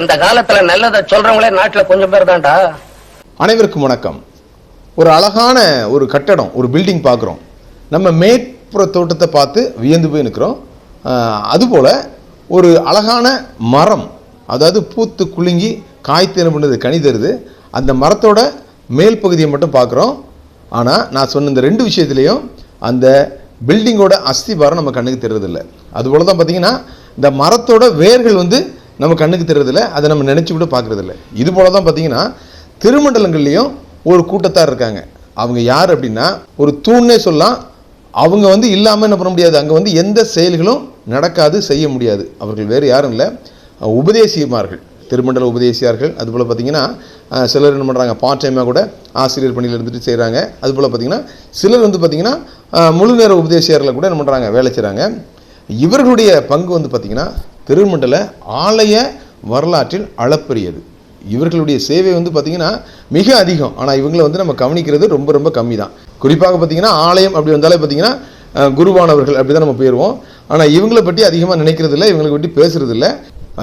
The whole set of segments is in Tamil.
இந்த காலத்துல நல்லதை சொல்றவங்களே நாட்டுல கொஞ்சம் பேர் தான்டா. அனைவருக்கும் வணக்கம். ஒரு அழகான ஒரு கட்டடம் ஒரு பில்டிங் பார்க்குறோம் நம்ம மேற்புற தோட்டத்தை பார்த்து வியந்து போய் நிற்கிறோம் அதுபோல் ஒரு அழகான மரம் அதாவது பூத்து குலுங்கி காய்த்து பண்ணது பண்ணுது கனி தருது. அந்த மரத்தோட மேல் பகுதியை மட்டும் பார்க்குறோம் ஆனால் நான் சொன்ன இந்த ரெண்டு விஷயத்துலேயும் அந்த பில்டிங்கோட அஸ்திபாரம் நம்ம கண்ணுக்கு தெரியறதில்ல அதுபோல் தான் பார்த்தீங்கன்னா இந்த மரத்தோட வேர்கள் வந்து நம்ம கண்ணுக்கு தெரியறதில்ல அதை நம்ம நினச்சி கூட பார்க்குறதில்ல. இது போல தான் பார்த்தீங்கன்னா திருமண்டலங்கள்லேயும் ஒரு கூட்டத்தார் இருக்காங்க. அவங்க யார் அப்படின்னா ஒரு தூண்ணே சொல்லலாம் அவங்க வந்து இல்லாமல் என்ன பண்ண முடியாது. அங்கே வந்து எந்த செயல்களும் நடக்காது செய்ய முடியாது. அவர்கள் வேறு யாரும் இல்லை. உபதேசிமார்கள் திருமண்டல உபதேசியார்கள். அதுபோல் பார்த்தீங்கன்னா சிலர் என்ன பண்ணுறாங்க பார்ட் டைமாக கூட ஆசிரியர் பணியில் இருந்துட்டு செய்கிறாங்க அதுபோல் பார்த்தீங்கன்னா சிலர் வந்து பார்த்திங்கன்னா முழு நேர உபதேசியார்களை கூட என்ன பண்ணுறாங்க வேலை செய்கிறாங்க இவர்களுடைய பங்கு வந்து பார்த்திங்கன்னா திருமண்டல ஆலய வரலாற்றில் அளப்பரியது. இவர்களுடைய சேவை வந்து பார்த்திங்கன்னா மிக அதிகம். ஆனால் இவங்களை வந்து நம்ம கவனிக்கிறது ரொம்ப ரொம்ப கம்மி தான் குறிப்பாக பார்த்திங்கன்னா ஆலயம் அப்படி வந்தாலே பார்த்திங்கன்னா குருவானவர்கள் அப்படி தான் நம்ம போயிடுவோம் ஆனால் இவங்களை பற்றி அதிகமாக நினைக்கிறது இல்லை இவங்களை பற்றி பேசுறது இல்லை.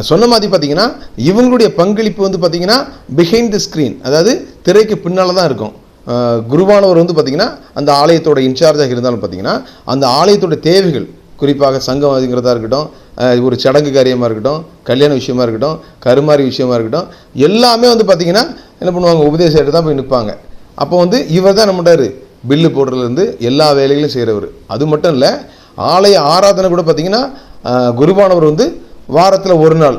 சொன்ன மாதிரி பார்த்தீங்கன்னா இவங்களுடைய பங்களிப்பு வந்து பார்த்திங்கன்னா பிஹைண்ட் த ஸ்க்ரீன் அதாவது திரைக்கு பின்னால் தான் இருக்கும். குருவானவர் வந்து பார்த்திங்கன்னா அந்த ஆலயத்தோட இன்சார்ஜாக இருந்தாலும் பார்த்திங்கன்னா அந்த ஆலயத்தோட தேவைகள் குறிப்பாக சங்கம் அதுங்கிறதா இருக்கட்டும் ஒரு சடங்கு காரியமாக இருக்கட்டும் கல்யாண விஷயமா இருக்கட்டும் கருமாரி விஷயமா இருக்கட்டும் எல்லாமே வந்து பார்த்திங்கன்னா என்ன பண்ணுவாங்க உபதேசம் தான் போய் நிற்பாங்க அப்போ வந்து இவர் தான் நம்மட்டார் பில்லு போடுறதுலேருந்து எல்லா வேலைகளும் செய்கிறவர் அது மட்டும் இல்லை ஆலய ஆராதனை கூட பார்த்திங்கன்னா குருபானவர் குருவானவர் வந்து வாரத்தில் ஒரு நாள்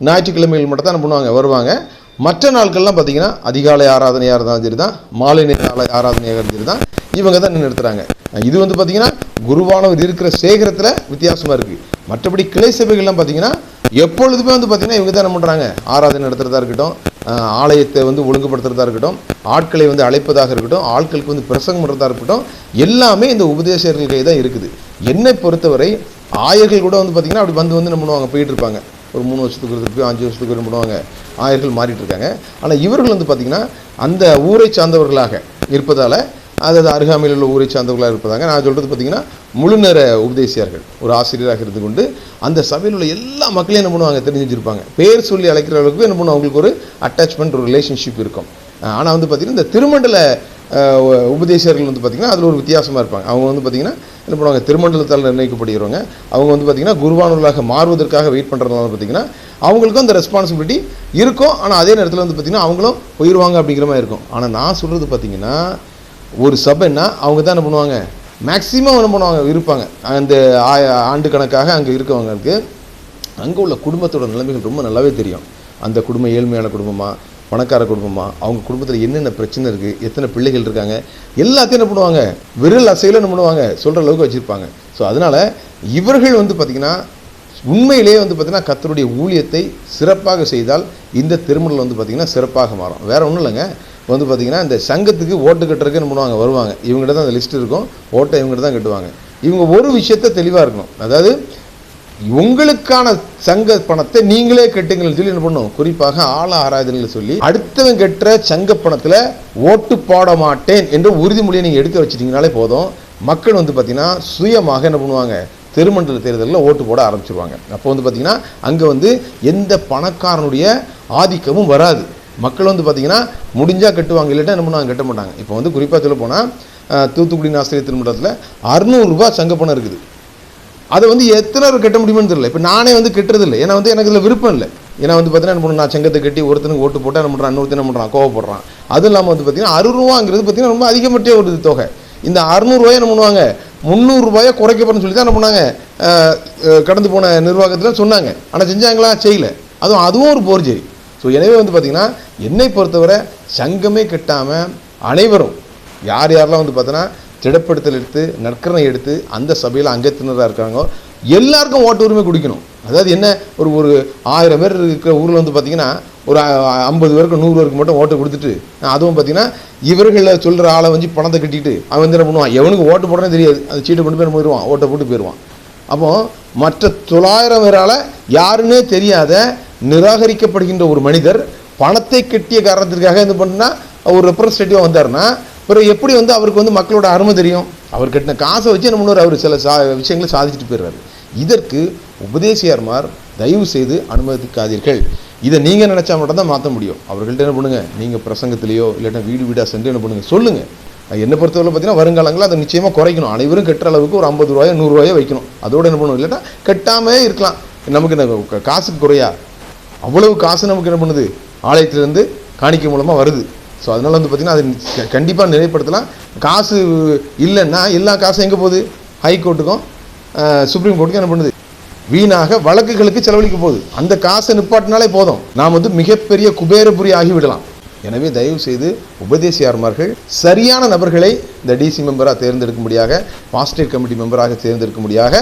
ஞாயிற்றுக்கிழமைகள் மட்டும் தான் என்ன பண்ணுவாங்க வருவாங்க. மற்ற நாட்கள்லாம் பார்த்தீங்கன்னா அதிகாலை ஆராதனையாக இருந்தாலும் சரி தான் மாலை நேர ஆல- ஆராதனையாக இருந்தாலும் சரி தான் இவங்க தான் நிறுத்துறாங்க இது வந்து பார்த்தீங்கன்னா குருவானவர் இருக்கிற சேகரத்தில் வித்தியாசமாக இருக்குது மற்றபடி கிளை சபைகள்லாம் பார்த்தீங்கன்னா எப்பொழுதுமே வந்து பார்த்தீங்கன்னா இவங்க தான் என்ன பண்ணுறாங்க ஆராதனை நடத்துகிறதா இருக்கட்டும் ஆலயத்தை வந்து ஒழுங்குபடுத்துறதா இருக்கட்டும் ஆட்களை வந்து அழைப்பதாக இருக்கட்டும் ஆட்களுக்கு வந்து பிரசங்கம் பண்ணுறதா இருக்கட்டும் எல்லாமே இந்த உபதேசர்கள் தான் இருக்குது. என்னை பொறுத்தவரை ஆயர்கள் கூட வந்து பார்த்தீங்கன்னா அப்படி வந்து வந்து என்ன பண்ணுவாங்க? போயிட்டு இருப்பாங்க. ஒரு மூணு வருஷத்துக்கு ஒரு திருப்பி அஞ்சு வருஷத்துக்கு ஒரு பண்ணுவாங்க. ஆயர்கள் மாறிட்டு இருக்காங்க. ஆனால் இவர்கள் வந்து பார்த்திங்கன்னா அந்த ஊரை சார்ந்தவர்களாக இருப்பதால் அதாவது அருகாமையில் உள்ள ஊரை சார்ந்தவர்களாக இருப்பதாங்க நான் சொல்கிறது பார்த்திங்கன்னா முழு நேர உபதேசியார்கள். ஒரு ஆசிரியராக இருந்து கொண்டு அந்த சபையில் உள்ள எல்லா மக்களையும் என்ன பண்ணுவாங்க? தெரிஞ்சு பேர் சொல்லி அழைக்கிற அளவுக்கு என்ன பண்ணுவாங்க? அவங்களுக்கு ஒரு அட்டாச்மெண்ட் ஒரு ரிலேஷன்ஷிப் இருக்கும். ஆனால் வந்து பார்த்திங்கன்னா இந்த திருமண்டல உபதேசியர்கள் வந்து பார்த்திங்கன்னா அதில் ஒரு வித்தியாசமாக இருப்பாங்க. அவங்க வந்து பார்த்திங்கன்னா என்ன பண்ணுவாங்க? திருமண்டலத்தால் நிர்ணயிக்கப்படுகிறவங்க. அவங்க வந்து பார்த்திங்கன்னா குருவானூர்களாக மாறுவதற்காக வெயிட் பண்ணுறதுனால பார்த்திங்கன்னா அவங்களுக்கும் அந்த ரெஸ்பான்சிபிலிட்டி இருக்கும். ஆனால் அதே நேரத்தில் வந்து பார்த்திங்கன்னா அவங்களும் போயிடுவாங்க அப்படிங்கிற மாதிரி இருக்கும். ஆனால் நான் சொல்கிறது பார்த்திங்கன்னா ஒரு சபைன்னா அவங்க தான் என்ன பண்ணுவாங்க. மேக்ஸிமம் என்ன பண்ணுவாங்க? இருப்பாங்க. அந்த ஆண்டு கணக்காக அங்கே இருக்கவங்களுக்கு அங்கே உள்ள குடும்பத்தோட நிலைமைகள் ரொம்ப நல்லாவே தெரியும். அந்த குடும்பம் ஏழ்மையான குடும்பமாக பணக்கார குடும்பமாக அவங்க குடும்பத்தில் என்னென்ன பிரச்சனை இருக்குது எத்தனை பிள்ளைகள் இருக்காங்க? எல்லாத்தையும் என்ன பண்ணுவாங்க? விரல் அசையில் என்ன பண்ணுவாங்க? சொல்கிற அளவுக்கு வச்சுருப்பாங்க. ஸோ அதனால் இவர்கள் வந்து பார்த்திங்கன்னா உண்மையிலேயே வந்து பார்த்திங்கன்னா கத்தருடைய ஊழியத்தை சிறப்பாக செய்தால் இந்த திருமணம் வந்து பார்த்திங்கன்னா சிறப்பாக மாறும். வேறு ஒன்றும் இல்லைங்க. வந்து பார்த்திங்கன்னா இந்த சங்கத்துக்கு ஓட்டு கட்டுறதுக்கு என்ன பண்ணுவாங்க வருவாங்க. இவங்ககிட்ட தான் அந்த லிஸ்ட் இருக்கும். ஓட்டை இவங்ககிட்ட தான் கட்டுவாங்க. இவங்க ஒரு விஷயத்த தெளிவாக இருக்கணும். அதாவது உங்களுக்கான சங்க பணத்தை நீங்களே கட்டுங்கள்னு சொல்லி என்ன பண்ணும்? குறிப்பாக ஆள ஆராதனையில் சொல்லி அடுத்தவன் கட்டுற சங்க பணத்தில் ஓட்டு போட மாட்டேன் என்ற உறுதிமொழியை நீங்கள் எடுக்க வச்சிட்டிங்கனாலே போதும். மக்கள் வந்து பார்த்தீங்கன்னா சுயமாக என்ன பண்ணுவாங்க? திருமண்டல தேர்தலில் ஓட்டு போட ஆரம்பிச்சிருவாங்க. அப்போ வந்து பார்த்தீங்கன்னா அங்கே வந்து எந்த பணக்காரனுடைய ஆதிக்கமும் வராது. மக்கள் வந்து பார்த்திங்கன்னா முடிஞ்சால் கட்டுவாங்க இல்லாட்டா என்ன பண்ணுவாங்க கட்ட மாட்டாங்க. இப்போ வந்து குறிப்பாக சொல்ல போனால் தூத்துக்குடி ஆசிரியர் திருமணத்தில் அறுநூறுபா சங்க பணம் இருக்குது. அதை வந்து எத்தனை பேர் கட்ட முடியும்னு தெரியல. இப்போ நானே வந்து கட்டுறது இல்லை ஏன்னா வந்து எனக்கு இதில் விருப்பம் இல்லை. ஏன்னா வந்து பார்த்தீங்கன்னா என்ன நான் சங்கத்தை கட்டி ஒருத்தனுக்கு ஓட்டு போட்டால் என்ன பண்ணுறான் இன்னொருத்தன் என்ன பண்ணுறான் கோவப்படுறான். அதுவும் இல்லாமல் வந்து பார்த்தீங்கன்னா அறுபது ரூபாங்கிறது பார்த்தீங்கன்னா ரொம்ப அதிகப்பட்ட ஒரு தொகை. இந்த அறுநூறுவாயை என்ன பண்ணுவாங்க முந்நூறுரூபாயை குறைக்கப்படன்னு சொல்லி தான் என்ன பண்ணாங்க கடந்து போன நிர்வாகத்தில் சொன்னாங்க. ஆனால் செஞ்சாங்களா? செய்யல. அதுவும் அதுவும் ஒரு போர்ஜரி ஸோ எனவே வந்து பார்த்திங்கன்னா என்னை பொறுத்தவரை சங்கமே கட்டாமல் அனைவரும் யார் யாரெல்லாம் வந்து பார்த்தோன்னா திடப்படுத்தல் எடுத்து நற்கரணை எடுத்து அந்த சபையில் அங்கத்தினராக இருக்காங்களோ எல்லாருக்கும் ஓட்டு உரிமை கொடுக்கணும். அதாவது என்ன ஒரு ஒரு ஆயிரம் பேர் இருக்கிற ஊரில் வந்து பார்த்திங்கன்னா ஒரு ஐம்பது பேருக்கு நூறு பேருக்கு மட்டும் ஓட்டு கொடுத்துட்டு அதுவும் பார்த்தீங்கன்னா இவர்களை சொல்கிற ஆளை வந்து பணத்தை கட்டிட்டு அவன் வந்து என்ன பண்ணுவான்? எவனுக்கு ஓட்டு போடுறேன்னு தெரியாது. அந்த சீட்டை கொண்டு போய் போயிடுவான் ஓட்டை போட்டு போயிடுவான். அப்போது மற்ற தொள்ளாயிரம் பேரால் யாருன்னே தெரியாத நிராகரிக்கப்படுகின்ற ஒரு மனிதர் பணத்தை கட்டிய காரணத்திற்காக என்ன பண்ணுன்னா ஒரு ரெப்ரஸன்டேட்டிவாக வந்தாருன்னா பிறகு எப்படி வந்து அவருக்கு வந்து மக்களோட அருமை தெரியும்? அவர் கட்டின காசை வச்சு நம்ம அவர் சில சா விஷயங்களை சாதிச்சுட்டு போயிடுறாரு. இதற்கு உபதேசியார்மார் தயவு செய்து அனுமதிக்காதீர்கள். இதை நீங்கள் நினச்சா மட்டும் தான் மாற்ற முடியும். அவர்கள்ட்ட என்ன பண்ணுங்கள் நீங்கள் பிரசங்கத்திலேயோ இல்லாட்டா வீடு வீடாக சென்று என்ன பண்ணுங்கள் சொல்லுங்கள் என்னை பொறுத்தவரை பார்த்தீங்கன்னா வருங்காலங்களில் அதை நிச்சயமாக குறைக்கணும். அனைவரும் கட்டுற அளவுக்கு ஒரு ஐம்பது ரூபாயோ நூறுரூவாயோ வைக்கணும். அதோட என்ன பண்ணணும் இல்லாட்டா கட்டாமே இருக்கலாம். நமக்கு என்ன காசுக்கு குறையா? அவ்வளவு காசு நமக்கு என்ன பண்ணுது? ஆலயத்திலேருந்து காணிக்கை மூலமாக வருது. ஸோ அதனால் வந்து பார்த்திங்கன்னா அது கண்டிப்பாக நிறைப்படுத்தலாம் காசு இல்லைன்னா எல்லா காசும் எங்கே போகுது? ஹைகோர்ட்டுக்கும் சுப்ரீம் கோர்ட்டுக்கும் என்ன பண்ணுது? வீணாக வழக்குகளுக்கு செலவழிக்க போகுது. அந்த காசை நிப்பாட்டினாலே போதும். நாம் வந்து மிகப்பெரிய குபேரபுரி ஆகிவிடலாம். எனவே தயவு செய்து உபதேசியார்மார்கள் சரியான நபர்களை இந்த டிசி மெம்பராக தேர்ந்தெடுக்கும்படியாக பாஸ்டேட் கமிட்டி மெம்பராக தேர்ந்தெடுக்கும்படியாக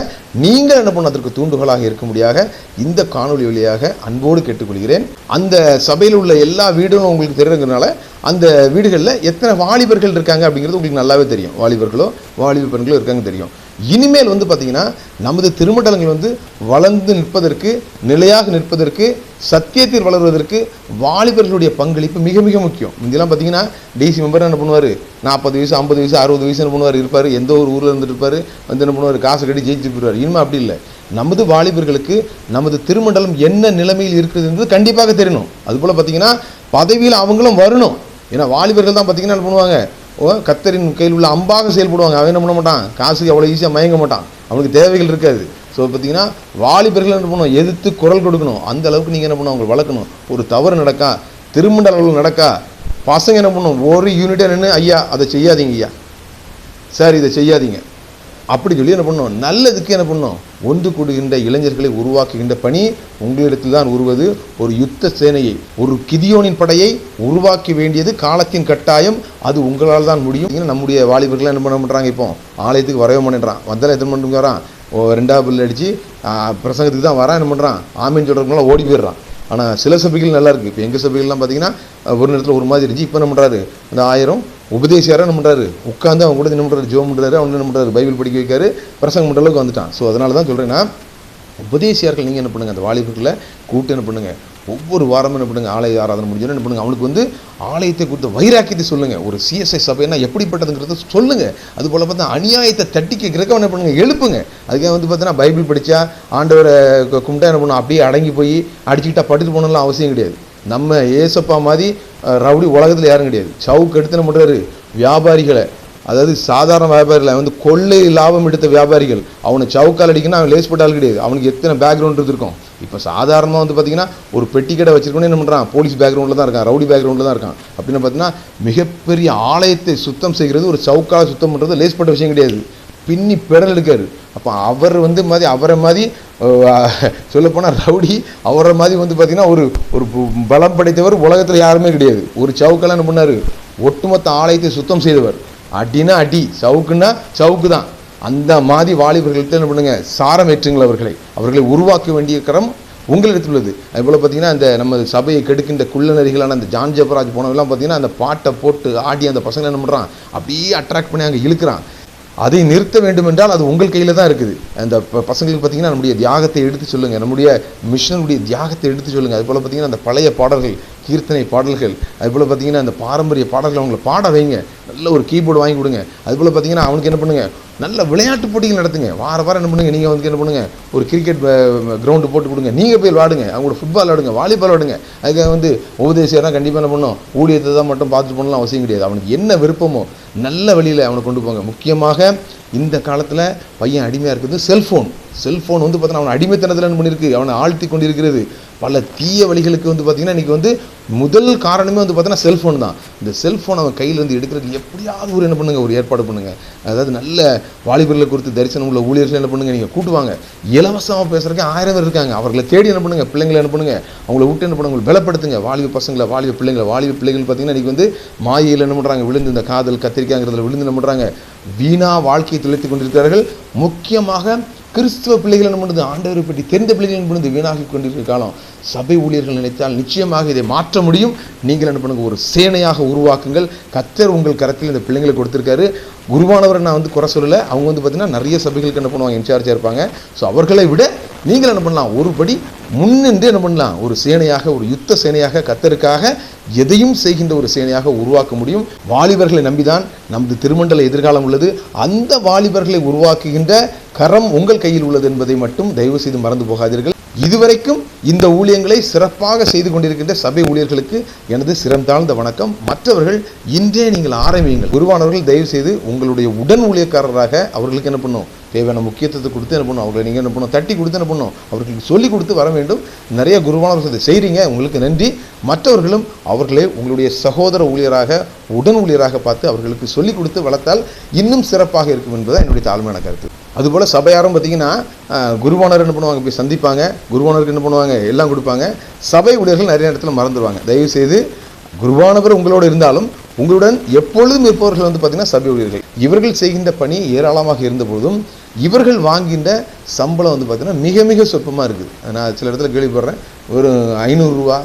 நீங்கள் என்ன பண்ண அதற்கு தூண்டுகோலாக இருக்கும்படியாக இந்த காணொளி வழியாக அன்போடு கேட்டுக்கொள்கிறேன். அந்த சபையில் உள்ள எல்லா வீடும் உங்களுக்கு தெரியுங்கிறனால அந்த வீடுகளில் எத்தனை வாலிபர்கள் இருக்காங்க அப்படிங்கிறது உங்களுக்கு நல்லாவே தெரியும். வாலிபர்களோ வாலிப பெண்களோ இருக்காங்க தெரியும். இனிமேல் வந்து பார்த்திங்கன்னா நமது திருமண்டலங்கள் வந்து வளர்ந்து நிற்பதற்கு நிலையாக நிற்பதற்கு சத்தியத்தில் வளர்வதற்கு வாலிபர்களுடைய பங்களிப்பு மிக மிக முக்கியம். முந்தியெல்லாம் பார்த்தீங்கன்னா டிசி மெம்பர் என்ன பண்ணுவார்? நாற்பது வயசு ஐம்பது வயசு அறுபது வயசு என்ன பண்ணுவார்? இருப்பார். எந்த ஒரு ஊரில் இருந்துட்டு இருப்பார். வந்து என்ன பண்ணுவார்? காசு கட்டி ஜெயிச்சு போயிடுவார். இனிமேல் அப்படி இல்லை. நமது வாலிபர்களுக்கு நமது திருமண்டலம் என்ன நிலைமையில் இருக்குது என்பது கண்டிப்பாக தெரியணும். அதுபோல் பார்த்தீங்கன்னா பதவியில் அவங்களும் வரணும். ஏன்னா வாலிபர்கள் தான் பார்த்தீங்கன்னா என்ன பண்ணுவாங்க? ஓ கத்தரின் கையில் உள்ள அம்பாக செயல்படுவாங்க. அவன் என்ன பண்ண மாட்டான்? காசுக்கு அவ்வளோ ஈஸியாக மயங்க மாட்டான். அவனுக்கு தேவைகள் இருக்காது. ஸோ பார்த்தீங்கன்னா வாலிபர்கள் என்ன பண்ணணும்? எதிர்த்து குரல் கொடுக்கணும். அந்த அளவுக்கு நீங்கள் என்ன பண்ணணும்? அவங்களை வளர்க்கணும். ஒரு தவறு நடக்கா? திருமண்ட அளவில் நடக்கா? பசங்க என்ன பண்ணணும்? ஒரு யூனிட்டாக நின்று ஐயா அதை செய்யாதீங்க ஐயா. சார் இதை செய்யாதீங்க. அப்படி சொல்லி என்ன பண்ணணும் நல்லதுக்கு என்ன பண்ணணும் ஒன்று கூடுகின்ற இளைஞர்களை உருவாக்குகின்ற பணி உங்களிடத்தில் தான் உருவது. ஒரு யுத்த சேனையை ஒரு கிதியோனின் படையை உருவாக்க வேண்டியது காலத்தின் கட்டாயம். அது உங்களால் தான் முடியும். ஏன்னா நம்முடைய வாலிபர்கள் என்ன பண்ண பண்ணுறாங்க இப்போ? ஆலயத்துக்கு வரவே மாட்டேன்றான். வந்தாலும் எத்தனை மணிக்கு வரான்? ஓ ரெண்டாவது பில் அடித்து பிரசங்கத்துக்கு தான் வரான். என்ன பண்ணுறான் ஆமீன் சொல்கிறவங்களாம் ஓடி போயிடுறான். ஆனால் சில சபைகள் நல்லா இருக்குது இப்போ எங்கள் சபைகள்லாம் பார்த்தீங்கன்னா ஒரு நேரத்தில் ஒரு மாதிரி இருந்துச்சு. இப்போ என்ன பண்ணுறாரு அந்த ஆயிரம் உபதேசியாராக என்ன பண்ணுறாரு உட்காந்து அவங்க கூட என்ன பண்ணுறாரு ஜோம் பண்ணுறாரு அவங்க என்ன பண்ணுறாரு பைபிள் படிக்க வைக்காரு. பிரசங்கம் பண்ணுற அளவுக்கு வந்துட்டான். ஸோ அதனால தான் சொல்கிறேன்னா உபதேசியார்கள் நீங்கள் என்ன பண்ணுங்கள் அந்த வாலிபர்களை கூட்டு என்ன பண்ணுங்கள் ஒவ்வொரு வாரமும் என்ன பண்ணுங்கள் ஆலய ஆராதனை முடிஞ்சோன்னு என்ன பண்ணுங்கள் அவனுக்கு வந்து ஆலயத்தை கொடுத்த வைராக்கியத்தை சொல்லுங்கள் ஒரு சிஎஸ்ஐ சபைனா எப்படிப்பட்டதுங்கிறத சொல்லுங்கள் அது போல் பார்த்தா அநியாயத்தை தட்டி கேட்குறக்க என்ன பண்ணுங்கள் எழுப்புங்க. அதுக்காக வந்து பார்த்தீங்கன்னா பைபிள் படித்தா ஆண்டவரை கும்பிட்டா என்ன பண்ணும்? அப்படியே அடங்கி போய் அடிச்சுக்கிட்டா படுத்து போகணும்லாம் அவசியம் கிடையாது. நம்ம ஏசப்பா மாதிரி ரவுடி உலகத்தில் யாரும் கிடையாது. சவுக்கு எடுத்து என்ன பண்ணுறாரு வியாபாரிகளை. அதாவது சாதாரண வியாபாரிகளை. வந்து கொள்ளை லாபம் எடுத்த வியாபாரிகள். அவனை சவுக்கால் அடிக்கணும் அவன் லேஸ் போட்டால் கிடையாது. அவனுக்கு எத்தனை பேக்ரவுண்ட் இருக்கும் இப்போ சாதாரணமாக வந்து பார்த்தீங்கன்னா ஒரு பெட்டி கடை வச்சிருக்கணும் என்ன பண்ணுறான் போலீஸ் பேக்ரவுண்டில் தான் இருக்கான் ரவுடி பேக்ரவுண்டில் தான் இருக்கான். அப்படின்னு பார்த்தீங்கன்னா மிகப்பெரிய ஆலயத்தை சுத்தம் செய்கிறது ஒரு சவுக்கால் சுத்தம் பண்ணுறது லேஸ் போட்ட விஷயம் கிடையாது. பின்னி பெடல் எடுக்காரு. அப்போ அவர் வந்து மாதிரி அவரை மாதிரி சொல்லப்போனால் ரவுடி அவரை மாதிரி வந்து பார்த்திங்கன்னா ஒரு ஒரு பலம் படைத்தவர் உலகத்தில் யாருமே கிடையாது. ஒரு சவுக்கெல்லாம் என்ன பண்ணார்? ஒட்டுமொத்த ஆலயத்தை சுத்தம் செய்தவர். அடினா அடி சவுக்குன்னா சவுக்கு தான். அந்த மாதிரி வாலிபர்கள்ட்ட என்ன பண்ணுங்க? சாரம் ஏற்றுங்கள் அவர்களை. அவர்களை உருவாக்க வேண்டிய கரம் உங்களிடத்தில் உள்ளது. அதுபோல் பார்த்தீங்கன்னா அந்த நம்ம சபையை கெடுக்கின்ற குள்ளநரிகளான அந்த ஜான் ஜபராஜ் போனவெல்லாம் பார்த்தீங்கன்னா அந்த பாட்டை போட்டு ஆடி அந்த பசங்களை என்ன பண்ணுறான் அப்படியே அட்ராக்ட் பண்ணி அங்கே இழுக்கிறான். அதை நிறுத்த வேண்டும் என்றால் அது உங்கள் கையில் தான் இருக்குது. அந்த பசங்களுக்கு பார்த்தீங்கன்னா நம்முடைய தியாகத்தை எடுத்து சொல்லுங்கள் நம்முடைய மிஷனுடைய தியாகத்தை எடுத்து சொல்லுங்கள் அதுபோல் பார்த்தீங்கன்னா அந்த பழைய பாடல்கள் கீர்த்தனை பாடல்கள் அதுபோல் பார்த்தீங்கன்னா அந்த பாரம்பரிய பாடல்கள் அவங்களை பாட வைங்க. நல்ல ஒரு கீபோர்டு வாங்கி கொடுங்க. அதுபோல் பார்த்தீங்கன்னா அவனுக்கு என்ன பண்ணுங்கள் நல்ல விளையாட்டு போட்டிகள் நடத்துங்க. வார வாரம் என்ன பண்ணுங்க? நீங்கள் வந்து என்ன பண்ணுங்க? ஒரு கிரிக்கெட் கிரவுண்டு போட்டு கொடுங்க. நீங்கள் போய் விளாடுங்க. அவங்களோட ஃபுட்பால் விளாடுங்க. வாலிபால் விளாடுங்க. அதுக்காக வந்து உபதேசியர்னா கண்டிப்பாக என்ன பண்ணும் ஊழியத்தை தான் மட்டும் பார்த்துட்டு போகலாம் அவசியம் கிடையாது. அவனுக்கு என்ன விருப்பமோ நல்ல வழியில் அவனை கொண்டு போங்க. முக்கியமாக இந்த காலத்தில் பையன் அடிமையாக இருக்கிறது செல்ஃபோன் செல்ஃபோன் வந்து பார்த்தீங்கன்னா அவன் அடிமைத்தனத்தில் என்ன பண்ணியிருக்கு? அவனை ஆழ்த்தி கொண்டிருக்கிறது. பல தீய வழிகளுக்கு வந்து பார்த்தீங்கன்னா இன்றைக்கி வந்து முதல் காரணமே வந்து பார்த்தீங்கன்னா செல்ஃபோன் தான். இந்த செல்ஃபோன் அவன் கையிலேருந்து எடுக்கிறதுக்கு எப்படியாவது ஒரு என்ன பண்ணுங்க? ஒரு ஏற்பாடு பண்ணுங்கள் அதாவது நல்ல வாலிபர்களை குறித்து தரிசனம் உள்ள ஊழியர்கள் என்ன பண்ணுங்க? நீங்கள் கூட்டுவாங்க. இலவசமாக பேசுறதுக்கு ஆயிரம் பேர் இருக்காங்க. அவர்களை தேடி என்ன பண்ணுங்க? பிள்ளைங்களை என்ன பண்ணுங்க? அவங்கள விட்டு என்ன பண்ணுங்க? பலப்படுத்துங்க. வாலிப பசங்களை வாலிப பிள்ளைங்களை வாலிப பிள்ளைகள் பார்த்தீங்கன்னா இன்றைக்கி வந்து மாயையில் என்ன பண்ணுறாங்க விழுந்து இந்த காதல் கத்திரிக்காங்கிறதுல விழுந்து என்ன பண்ணுறாங்க வீணா வாழ்க்கையை துளைத்து கொண்டிருக்கிறார்கள். முக்கியமாக கிறிஸ்துவ பிள்ளைகள் என்ன பண்ணுது ஆண்டவரை பற்றி தெரிந்த பிள்ளைகள் என்ன பண்ணுது வீணாகி கொண்டிருக்கிற காலம். சபை ஊழியர்கள் நினைத்தால் நிச்சயமாக இதை மாற்ற முடியும். நீங்கள் என்ன பண்ணுங்க ஒரு சேனையாக உருவாக்குங்கள். கத்தர் உங்கள் கரத்தில் இந்த பிள்ளைங்களை கொடுத்துருக்காரு. குருவானவரை நான் வந்து குறை சொல்லலை. அவங்க வந்து பார்த்தீங்கன்னா நிறைய சபைகளுக்கு என்ன பண்ணுவாங்க இன்சார்ஜாக இருப்பாங்க. ஸோ அவர்களை விட நீங்கள் என்ன பண்ணலாம் ஒருபடி முன்னின்று என்ன பண்ணலாம்? ஒரு சேனையாக ஒரு யுத்த சேனையாக கத்தருக்காக எதையும் செய்கின்ற ஒரு சேனையாக உருவாக்க முடியும். வாலிபர்களை நம்பிதான் நமது திருமண்டல எதிர்காலம் உள்ளது. அந்த வாலிபர்களை உருவாக்குகின்ற கரம் உங்கள் கையில் உள்ளது என்பதை மட்டும் தயவு செய்து மறந்து போகாதீர்கள். இதுவரைக்கும் இந்த ஊழியங்களை சிறப்பாக செய்து கொண்டிருக்கின்ற சபை ஊழியர்களுக்கு எனது சிறந்தாழ்ந்த வணக்கம். மற்றவர்கள் இன்றே நீங்கள் ஆரம்பியுங்கள். குருவானவர்கள் தயவு செய்து உங்களுடைய உடன் ஊழியக்காரராக அவர்களுக்கு என்ன பண்ணும்? தேவையான முக்கியத்துவத்தை கொடுத்து என்ன பண்ணும்? அவர்களை நீங்கள் என்ன பண்ணும்? தட்டி கொடுத்து என்ன பண்ணும்? அவர்களுக்கு சொல்லி கொடுத்து வர வேண்டும். நிறைய குருவானவர்கள் இதை செய்கிறீங்க உங்களுக்கு நன்றி. மற்றவர்களும் அவர்களை உங்களுடைய சகோதர ஊழியராக உடன் ஊழியராக பார்த்து அவர்களுக்கு சொல்லிக் கொடுத்து வளர்த்தால் இன்னும் சிறப்பாக இருக்கும் என்பது என்னுடைய தாழ்மையான கருத்து. அதுபோல் சபையாரும் பார்த்தீங்கன்னா குருவானர் என்ன பண்ணுவாங்க? போய் சந்திப்பாங்க. குருவானருக்கு என்ன பண்ணுவாங்க? எல்லாம் கொடுப்பாங்க. சபை ஊழியர்கள் நிறைய இடத்துல மறந்துடுவாங்க தயவுசெய்து குருவானவர் உங்களோடு இருந்தாலும் உங்களுடன் எப்பொழுதும் இருப்பவர்கள் வந்து பார்த்திங்கன்னா சபை ஊழியர்கள். இவர்கள் செய்கின்ற பணி ஏராளமாக இருந்தபோதும் இவர்கள் வாங்கின்ற சம்பளம் வந்து பார்த்திங்கன்னா மிக மிக சொற்பமாக இருக்குது நான் சில இடத்துல கேள்விப்படுறேன். ஒரு ஐநூறுரூவா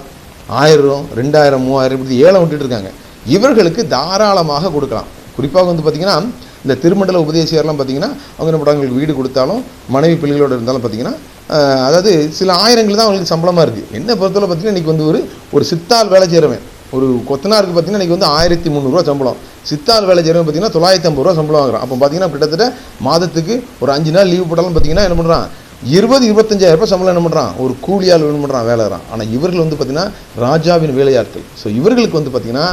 ஆயிரம் ரெண்டாயிரம் மூவாயிரம் இப்படி ஏழை விட்டுட்டு இருக்காங்க. இவர்களுக்கு தாராளமாக கொடுக்கலாம். குறிப்பாக வந்து பார்த்திங்கன்னா இந்த திருமண்டல உபதேசியாரெலாம் பார்த்தீங்கன்னா அவங்க என்ன பண்ணுறாங்க வீடு கொடுத்தாலும் மனைவி பிள்ளைகளோடு இருந்தாலும் பார்த்தீங்கன்னா அதாவது சில ஆயிரங்கள் தான் அவங்களுக்கு சம்பளமாக இருக்குது என்ன பொறுத்தவரை பார்த்தீங்கன்னா இன்றைக்கி வந்து ஒரு ஒரு சித்தால் வேலை செய்கிறவன் ஒரு கொத்தனாருக்கு பார்த்தீங்கன்னா இன்றைக்கி வந்து ஆயிரத்தி முந்நூறுரூவா சம்பளம். சித்தால் வேலை செய்கிறவன் பார்த்தீங்கன்னா தொள்ளாயிரத்தி ஐம்பது ரூபா சம்பளம் வாங்குறான். அப்போ பார்த்தீங்கன்னா கிட்டத்தட்ட மாதத்துக்கு ஒரு அஞ்சு நாள் லீவ் போட்டாலும் பார்த்தீங்கன்னா என்ன பண்ணுறான் இருபது இருபத்தஞ்சாயிரம் ரூபாய் சம்பளம் என்ன பண்ணுறான் ஒரு கூலியால் என்ன பண்ணுறான் வேலைறான் ஆனால் இவர்கள் வந்து பார்த்தீங்கன்னா ராஜாவின் வேலையாட்கள். ஸோ இவர்களுக்கு வந்து பார்த்தீங்கன்னா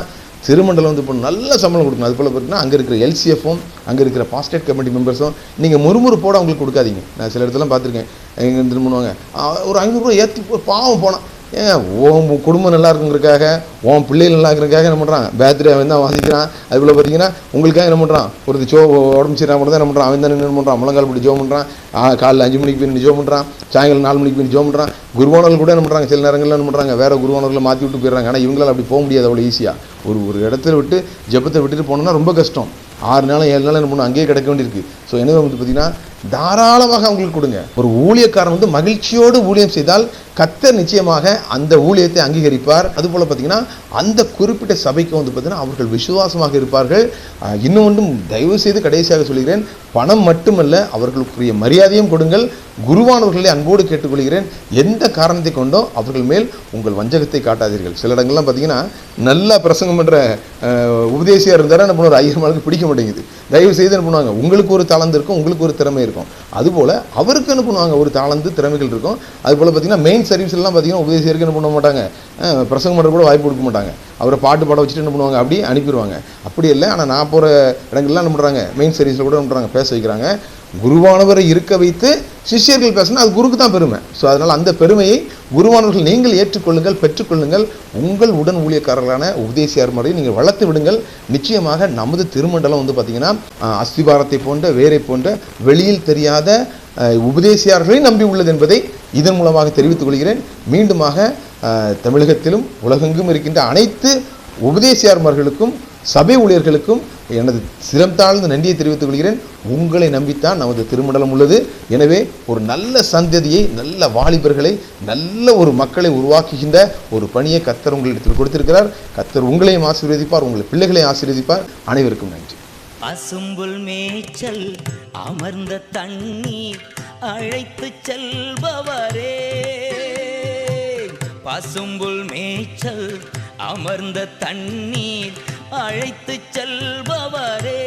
திருமண்டலம் வந்து இப்போ நல்ல சம்பளம் கொடுக்கணும். அது போல் பார்த்தீங்கன்னா அங்கே இருக்கிற எல்சிஎஃப்பும் அங்கே இருக்கிற பாஸ்டேட் கமிட்டி மெம்பர்ஸும் நீங்கள் முறுமுறுப்போட அவங்களுக்கு கொடுக்காதீங்க. நான் சில இடத்துலலாம் பார்த்துருக்கேன். எங்கே திரும்ப பண்ணுவாங்க. ஒரு ஐநூறுரூவா ஏற்றி பாவம் போனால் ஏன் உன் குடும்பம் நல்லா இருக்குங்கிறதுக்காக உன் பிள்ளைகள் நல்லா இருக்கிறக்காக என்ன பண்ணுறான் பேத்ரே அவன் தான் வாசிக்கிறான். அது போல் பார்த்தீங்கன்னா உங்களுக்காக என்ன பண்ணுறான் ஒரு ஜோ உடம்பு சரியாக மட்டும் தான் என்ன பண்ணுறான் அவன் தான் என்ன பண்ணுறான் முழங்கால் பிடி ஜோ பண்ணுறான் காலைல அஞ்சு மணிக்கு போய் ஜோ பண்ணுறான் சாயங்காலம் நாலு மணிக்கு போய் ஜோ பண்ணுறான் குருவானவர்கள் கூட என்ன பண்ணுறாங்க சில நேரங்களில் என்ன பண்ணுறாங்க வேறு குருவானவர்களை மாற்றி விட்டு போயிடுறாங்க. ஆனால் இவங்களால் அப்படி போக முடியாது அவ்வளோ ஈஸியாக ஒரு ஒரு இடத்துல விட்டு ஜெபத்தை விட்டுட்டு போனோம்னா ரொம்ப கஷ்டம். ஆறு நாள் ஏழு நாள் என்ன பண்ணணும் அங்கேயே கிடைக்க வேண்டியிருக்கு. ஸோ என்ன வந்து பார்த்தீங்கன்னா தாராளமாக அவங்களுக்கு கொடுங்க. ஒரு ஊழியக்காரன் வந்து மகிழ்ச்சியோடு ஊழியம் செய்தால் கத்தர் நிச்சயமாக அந்த ஊழியத்தை அங்கீகரிப்பார். அதுபோல் பார்த்தீங்கன்னா அந்த குறிப்பிட்ட சபைக்கு வந்து பார்த்தீங்கன்னா அவர்கள் விசுவாசமாக இருப்பார்கள். இன்னும் ஒன்றும் தயவு செய்து கடைசியாக சொல்கிறேன் பணம் மட்டுமல்ல அவர்களுக்குரிய மரியாதையும் கொடுங்கள். குருவானவர்களை அன்போடு கேட்டுக்கொள்கிறேன். எந்த காரணத்தை கொண்டோ அவர்கள் மேல் உங்கள் வஞ்சகத்தை காட்டாதீர்கள். சில இடங்கள்லாம் பார்த்தீங்கன்னா நல்லா பிரசங்கம் பண்ணுற உபதேசியாக இருந்தாலும் என்ன பண்ணுவார்? ஐயர்மாளுக்கு பிடிக்க மாட்டேங்குது. தயவு செய்து என்ன பண்ணுவாங்க? உங்களுக்கு ஒரு தாளந்து இருக்கும் உங்களுக்கு ஒரு திறமை இருக்கும். அதுபோல் அவருக்கு என்ன பண்ணுவாங்க? ஒரு தாளந்து திறமைகள் இருக்கும். அதுபோல் பார்த்தீங்கன்னா மெயின் சர்வீஸ்லாம் பார்த்தீங்கன்னா உபதேசியருக்கு என்ன பண்ண மாட்டாங்க. பிரசங்கம் பண்ணுற கூட வாய்ப்பு கொடுக்க மாட்டாங்க. அவரை பாட்டு பாட வச்சுட்டு என்ன பண்ணுவாங்க? அப்படி அனுப்பிடுவாங்க. அப்படி இல்லை ஆனால் நான் போகிற இடங்கள்லாம் என்ன பண்ணுறாங்க மெயின் சர்வீஸில் கூட என்ன பண்ணுறாங்க பேச வைக்கிறாங்க. குருவானவரை இருக்க வைத்து சிஷ்யர்கள் பேசினா அது குருக்கு தான் பெருமை. ஸோ அதனால் அந்த பெருமையை குருவானவர்கள் நீங்கள் ஏற்றுக்கொள்ளுங்கள் பெற்றுக்கொள்ளுங்கள். உங்கள் உடன் ஊழியக்காரர்களான உபதேசியார் முறையை நீங்கள் வளர்த்து விடுங்கள். நிச்சயமாக நமது திருமண்டலம் வந்து பார்த்திங்கன்னா அஸ்திபாரத்தை போன்ற வேரை போன்ற வெளியில் தெரியாத உபதேசியார்களை நம்பி உள்ளது என்பதை இதன் மூலமாக தெரிவித்துக் கொள்கிறேன். மீண்டுமாக தமிழகத்திலும் உலகெங்கும் இருக்கின்ற அனைத்து உபதேசியார்மார்களுக்கும் சபை ஊழியர்களுக்கும் எனது சிரம் தாழ்ந்த நன்றியை தெரிவித்துக் கொள்கிறேன். உங்களை நம்பித்தான் நமது திருமண்டலம் உள்ளது. எனவே ஒரு நல்ல சந்ததியை நல்ல வாலிபர்களை நல்ல ஒரு மக்களை உருவாக்குகின்ற ஒரு பணியை கத்தர் உங்களிடத்தில் கொடுத்திருக்கிறார். கத்தர் உங்களையும் ஆசீர்வதிப்பார் உங்கள் பிள்ளைகளையும் ஆசீர்வதிப்பார். அனைவருக்கும் நன்றி. அசும்புல் மேய்ச்சல் அமர்ந்த தண்ணீர் அழைத்து செல்பவரே. பசும்புல் மேய்ச்சல் அமர்ந்த தண்ணீர் அழைத்து செல்பவரே.